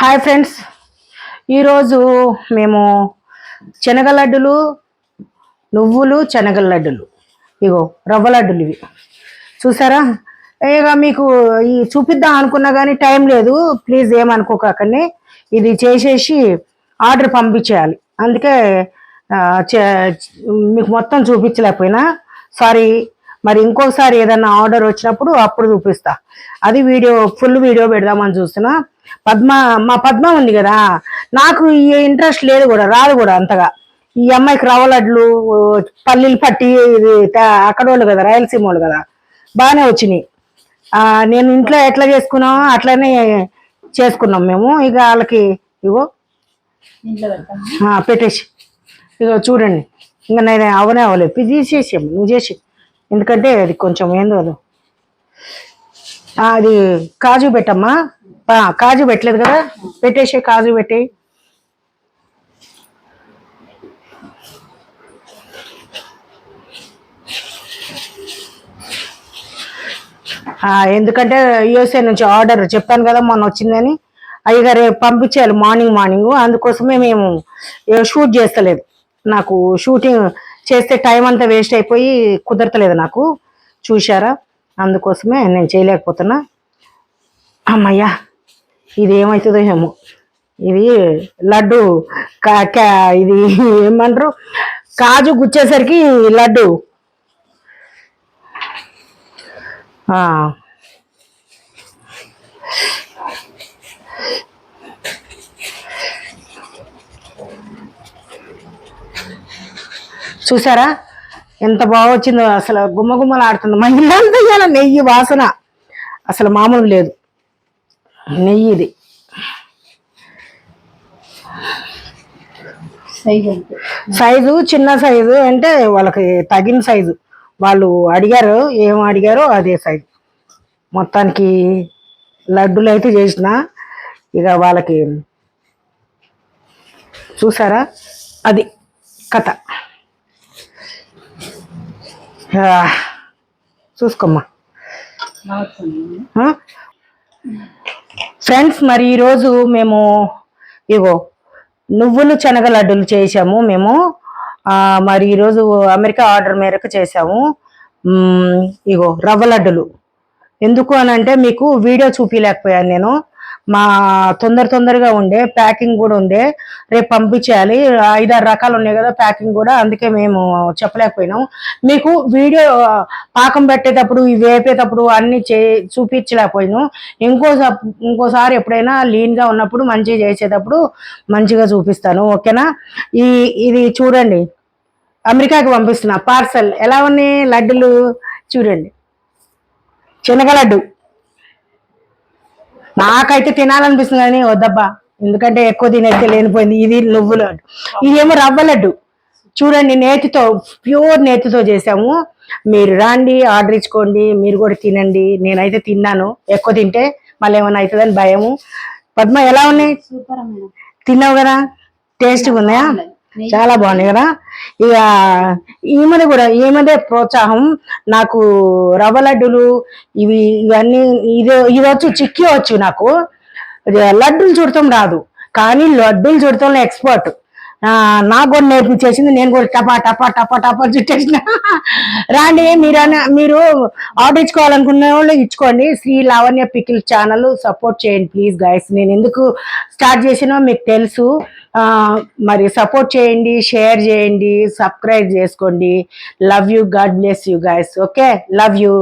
Hi friends. ఈరోజు మేము శనగ లడ్డులు నువ్వులు శనగ లడ్డులు. ఇగో రవ్వ లడ్డులు ఇవి. చూసారా? ఇక మీకు ఈ చూపిద్దాం అనుకున్నా కానీ టైం లేదు. ప్లీజ్ ఏమనుకోకండి. ఇది చేసేసి ఆర్డర్ పంపించేయాలి. అందుకే మీకు మొత్తం చూపించలేకపోయినా. సారీ మరి ఇంకోసారి ఏదన్నా ఆర్డర్ వచ్చినప్పుడు అప్పుడు చూపిస్తా. అది వీడియో ఫుల్ వీడియో పెడదామని చూస్తున్నా. పద్మ మా పద్మ ఉంది కదా నాకు ఈ ఇంట్రెస్ట్ లేదు కూడా రాదు కూడా అంతగా. ఈ అమ్మాయికి రవ్వ లడ్లు పల్లీలు పట్టి ఇది అక్కడ వాళ్ళు కదా రాయలసీమ వాళ్ళు కదా బాగానే వచ్చినాయి. నేను ఇంట్లో ఎట్లా చేసుకున్నామో అట్లనే చేసుకున్నాం మేము. ఇక వాళ్ళకి ఇగో పెట్టేసి. ఇక చూడండి. ఇంకా నేను అవనే అవ్వలేదు తీసేసాము నువ్వు చేసి ఎందుకంటే అది కొంచెం ఏందో అది. అది కాజు పెట్టమ్మా. కాజు పెట్టలేదు కదా? పెట్టేసి కాజు పెట్టి. ఎందుకంటే యూఎస్ఏ నుంచి ఆర్డర్ చెప్పాను కదా మొన్న వచ్చిందని. అయ్యగారు రేపు పంపించాలి మార్నింగ్ మార్నింగ్. అందుకోసమే మేము షూట్ చేస్తలేదు. నాకు షూటింగ్ చేస్తే టైం అంతా వేస్ట్ అయిపోయి కుదరతలేదు నాకు. చూశారా? అందుకోసమే నేను చేయలేకపోతున్నా. అమ్మయ్యా ఇది ఏమవుతుందో ఏమో. ఇది లడ్డు ఇది ఏమంటారు? కాజు గుచ్చేసరికి లడ్డు. చూసారా? ఎంత బాగా వచ్చిందో అసలు గుమ్మ గుమ్మలు ఆడుతుంది మహిళంతా ఇవాళ నెయ్యి వాసన. అసలు మామూలు లేదు. నెయ్యి ఇది. సైజ్ చిన్న సైజు అంటే వాళ్ళకి తగిన సైజు. వాళ్ళు అడిగారు ఏం అడిగారో అదే సైజు. మొత్తానికి లడ్డూలు అయితే చేసిన. ఇక వాళ్ళకి చూసారా? అది కథ. చూసుకోమ్మా. ఫ్రెండ్స్ మరి ఈరోజు మేము ఇగో నువ్వులు శనగ లడ్డూలు చేసాము మేము. మరి ఈరోజు అమెరికా ఆర్డర్ మేరకు చేసాము. ఇగో రవ్వ లడ్డులు. ఎందుకు అని అంటే మీకు వీడియో చూపించలేకపోయాను నేను. మా తొందర తొందరగా ఉండే ప్యాకింగ్ కూడా ఉండే. రేపు పంపించేయాలి. ఐదారు రకాలు ఉన్నాయి కదా ప్యాకింగ్ కూడా అందుకే మేము చెప్పలేకపోయినాం. మీకు వీడియో పాకం పెట్టేటప్పుడు ఇవి వేపేటప్పుడు అన్ని చే చూపించలేకపోయినాం. ఇంకోసారి ఇంకోసారి ఎప్పుడైనా లీన్గా ఉన్నప్పుడు మంచిగా చేసేటప్పుడు మంచిగా చూపిస్తాను. ఓకేనా? ఈ ఇది చూడండి. అమెరికాకి పంపిస్తున్నా పార్సల్. ఎలా ఉన్నాయి లడ్డులు? చూడండి. శనగ లడ్డు నాకైతే తినాలనిపిస్తుంది కానీ వద్దబ్బా. ఎందుకంటే ఎక్కువ తినైతే లేనిపోయింది. ఇది నువ్వు లడ్డు. ఇదేమో రవ్వ లడ్డు. చూడండి నేతితో ప్యూర్ నేతితో చేసాము. మీరు రాండి ఆర్డర్ ఇచ్చుకోండి మీరు కూడా తినండి. నేనైతే తిన్నాను. ఎక్కువ తింటే మళ్ళీ ఏమైనా అవుతుందని భయము. పద్మ ఎలా ఉన్నాయి? తిన్నావు కదా? టేస్ట్గా ఉన్నాయా? చాలా బాగున్నాయి కదా? ఇక ఈమెది కూడా ఈమెదే ప్రోత్సాహం నాకు రవ్వ లడ్డులు ఇవి ఇవన్నీ ఇది ఇది వచ్చు చిక్కి వచ్చు నాకు. ఇది లడ్డూలు చుడతాం రాదు. కానీ లడ్డూలు చుడతాం ఎక్స్పర్ట్ నాకు కూడా నేర్పించేసింది నేను కూడా టపా టపా టపా టపా చుట్టేసిన రాండి మీరు మీరు ఆర్డర్ ఇచ్చుకోవాలనుకున్న వాళ్ళు ఇచ్చుకోండి. Sri Lavanya pickle channel support చేయండి ప్లీజ్ గైస్ నేను ఎందుకు స్టార్ట్ చేసినో మీకు తెలుసు. మరి సపోర్ట్ చేయండి షేర్ చేయండి సబ్స్క్రైబ్ చేసుకోండి. Love you God bless you guys okay love you